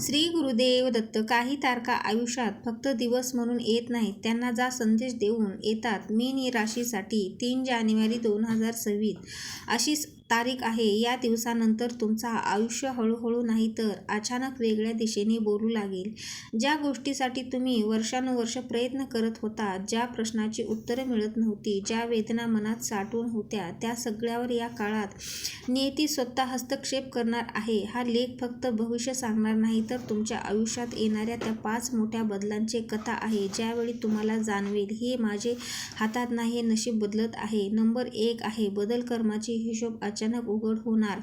श्री गुरुदेव दत्त काही तारखा आयुष्यात फक्त दिवस म्हणून येत नाहीत. त्यांना जा संदेश देऊन येतात. मीन राशीसाठी तीन जानेवारी दोन हजार सव्वीस अशी तारीख आहे. या दिवसानंतर तुमचा आयुष्य हळूहळू नाही तर अचानक वेगळ्या दिशेने बोलू लागेल. ज्या गोष्टीसाठी तुम्ही वर्षानुवर्ष प्रयत्न करत होता ज्या प्रश्नाची उत्तरं मिळत नव्हती ज्या वेदना मनात साठवून होत्या त्या सगळ्यावर या काळात नियती स्वतः हस्तक्षेप करणार आहे. हा लेख फक्त भविष्य सांगणार नाही तर तुमच्या आयुष्यात येणाऱ्या त्या पाच मोठ्या बदलांचे कथा आहे. ज्यावेळी तुम्हाला जाणवेल हे माझे हातात नाही हे नशीब बदलत आहे. नंबर एक आहे बदल कर्माचे हिशोब अचानक उघड होणार.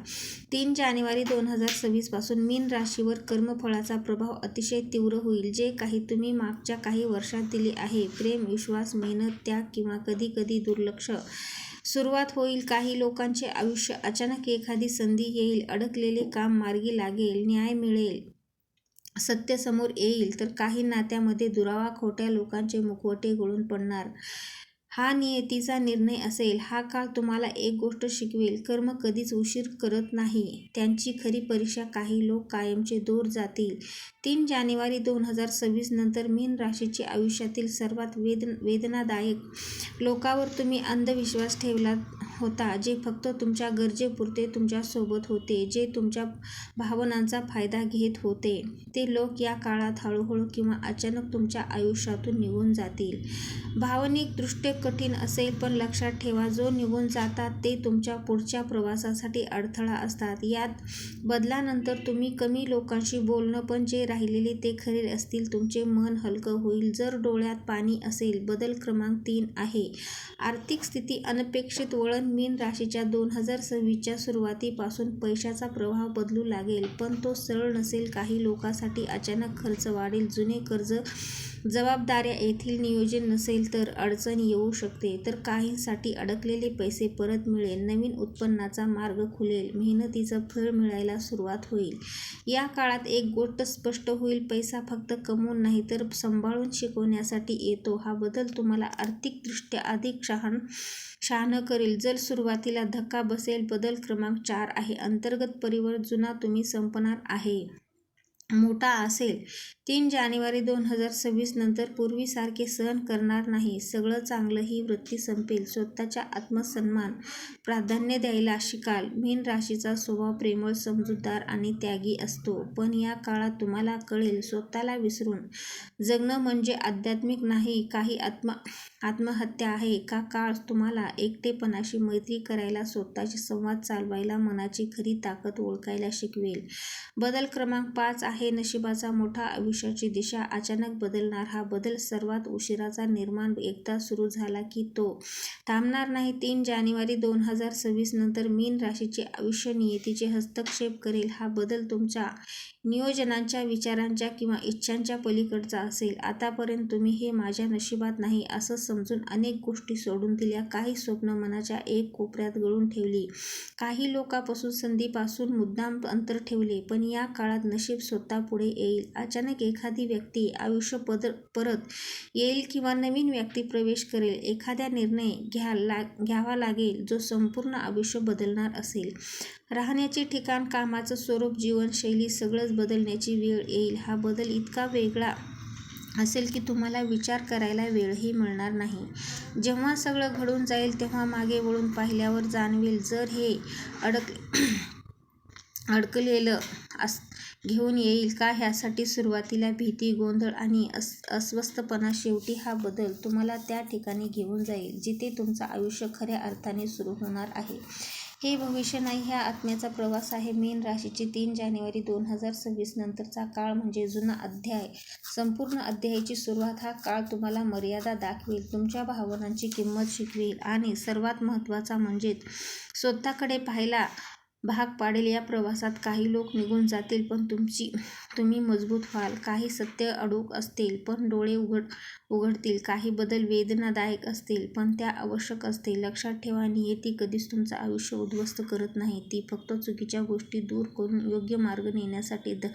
तीन जानेवारी दोन हजार सव्वीसपासून मीन राशीवर कर्मफळाचा प्रभाव अतिशय तीव्र होईल जे काही तुम्ही मागच्या काही वर्षात दिले आहे. प्रेम विश्वास मेहनत त्याग किंवा कधी कधी दुर्लक्ष. सुरुवात होईल. काही लोकांचे आयुष्य अचानक एखादी संधी येईल अडकलेले काम मार्गी लागेल न्याय मिळेल सत्य समोर येईल तर काही नात्यामध्ये दुरावा खोट्या लोकांचे मुखवटे गळून पडणार. हा नियतीचा निर्णय असेल हा काळ तुम्हाला एक गोष्ट शिकवेल. कर्म कधीच उशीर करत नाही. त्यांची खरी परीक्षा काही लोक कायमचे दूर जातील. तीन जानेवारी दोन हजार सव्वीस नंतर मीन राशीचे आयुष्यातील सर्वात वेद वेदनादायक लोकावर तुम्ही अंधविश्वास ठेवला होता जे फक्त तुमच्या गरजेपुरते तुमच्यासोबत होते जे तुमच्या भावनांचा फायदा घेत होते. ते लोक या काळात हळूहळू किंवा अचानक तुमच्या आयुष्यातून निघून जातील. भावनिकदृष्ट्या कठीण असेल पण लक्षात ठेवा जो निघून जातात ते तुमच्या पुढच्या प्रवासासाठी अडथळा असतात. यात बदलानंतर तुम्ही कमी लोकांशी बोलणं पण जे राहिलेले ते खरे असतील तुमचे मन हलकं होईल. जर डोळ्यात पाणी असेल बदल क्रमांक तीन आहे. आर्थिक स्थिती अनपेक्षित वळण मीन राशीच्या दोन हजार सव्वीसच्या सुरुवातीपासून पैशाचा प्रवाह बदलू लागेल पण तो सरळ नसेल काही लोकांसाठी अचानक खर्च वाढेल. जुने कर्ज जबाबदाऱ्या येथील नियोजन नसेल तर अडचण येऊ शकते. तर काहींसाठी अडकलेले पैसे परत मिळेल नवीन उत्पन्नाचा मार्ग खुलेल मेहनतीचं फळ मिळायला सुरुवात होईल. या काळात एक गोष्ट स्पष्ट होईल पैसा फक्त कमवून नाही तर सांभाळून शिकवण्यासाठी येतो. हा बदल तुम्हाला आर्थिकदृष्ट्या अधिक शहाण शहाणं करेल. जर सुरुवातीला धक्का बसेल बदल क्रमांक चार आहे. अंतर्गत परिवार जुना तुम्ही संपणार आहे. मोठा असेल. तीन जानेवारी दोन हजार सव्वीस नंतर पूर्वीसारखे सहन करणार नाही. सगळं चांगलं ही वृत्ती संपेल. स्वतःच्या आत्मसन्मान प्राधान्य द्यायला शिकाल. मीन राशीचा स्वभाव प्रेमळ समजूतदार आणि त्यागी असतो. पण या काळात तुम्हाला कळेल स्वतःला विसरून जगणं म्हणजे आध्यात्मिक नाही काही आत्म आत्महत्या आहे का? काळ तुम्हाला एकटेपणाशी मैत्री करायला स्वतःशी संवाद चालवायला मनाची खरी ताकद ओळखायला शिकवेल. बदल क्रमांक पाच आहे. नशिबाचा मोठा आयुष्याची दिशा अचानक बदलणार. हा बदल सर्वात उशिराचा निर्माण एकदा सुरू झाला की तो थांबणार नाही. तीन जानेवारी दोन हजार सव्वीस नंतर मीन राशीचे आयुष्य नियतीचे हस्तक्षेप करेल. हा बदल तुमच्या नियोजनांच्या विचारांच्या किंवा इच्छांच्या पलीकडचा असेल. आतापर्यंत तुम्ही हे माझ्या नशिबात नाही असं समजून अनेक गोष्टी सोडून दिल्या. काही स्वप्न मनाच्या एक कोपऱ्यात गळून ठेवली. काही लोकांपासून संधीपासून मुद्दाम अंतर ठेवले पण या काळात नशीब स्वतः पुढे येईल. अचानक एखादी व्यक्ती आयुष्य पद परत येईल किंवा नवीन व्यक्ती प्रवेश करेल एखाद्या निर्णय घ्या ला घ्यावा लागेल जो संपूर्ण आयुष्य बदलणार असेल. राहण्याचे ठिकाण कामाचं स्वरूप जीवनशैली सगळंच बदलण्याची वेळ येईल. हा बदल इतका वेगळा असेल की तुम्हाला विचार करायला वेळही मिळणार नाही. जेव्हा सगळं घडून जाईल तेव्हा मागे वळून पाहिल्यावर जाणवेल जर हे अडक अडकलेलं अस घेऊन येईल का ह्यासाठी सुरुवातीला भीती गोंधळ आणि अस अस्वस्थपणा शेवटी हा बदल तुम्हाला त्या ठिकाणी घेऊन जाईल जिथे तुमचं आयुष्य खऱ्या अर्थाने सुरू होणार आहे. हे भविष्य नाही ह्या आत्म्याचा प्रवास आहे. मीन राशीची तीन जानेवारी दोन हजार सव्वीस नंतरचा काळ म्हणजे जुना अध्याय. संपूर्ण अध्यायाची सुरुवात हा काळ तुम्हाला मर्यादा दाखवेल. तुमच्या भावनांची किंमत शिकवेल आणि सर्वात महत्त्वाचा म्हणजे स्वतःकडे पाहायला भाग पाडेल. या प्रवासात काही लोक निघून जातील पण तुमची तुम्ही मजबूत व्हाल. काही सत्य अडूक असतील पण डोळे उघड उघडतील. काही बदल वेदनादायक असतील पण त्या आवश्यक असतील. लक्षात ठेवा नियती कधीच तुमचं आयुष्य उद्ध्वस्त करत नाही. ती फक्त चुकीच्या गोष्टी दूर करून योग्य मार्ग नेण्यासाठी ध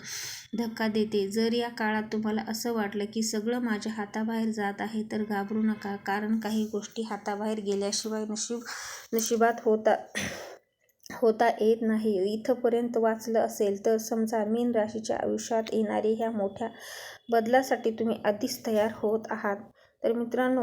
धक्का देते. जर या काळात तुम्हाला असं वाटलं की सगळं माझ्या हाताबाहेर जात आहे तर घाबरू नका. कारण काही गोष्टी हाताबाहेर गेल्याशिवाय नशीब नशिबात होतात होता येत नाही. इथंपर्यंत वाचलं असेल तर समजा मीन राशीच्या आयुष्यात येणाऱ्या ह्या मोठ्या बदलासाठी तुम्ही आधीच तयार होत आहात. तर मित्रांनो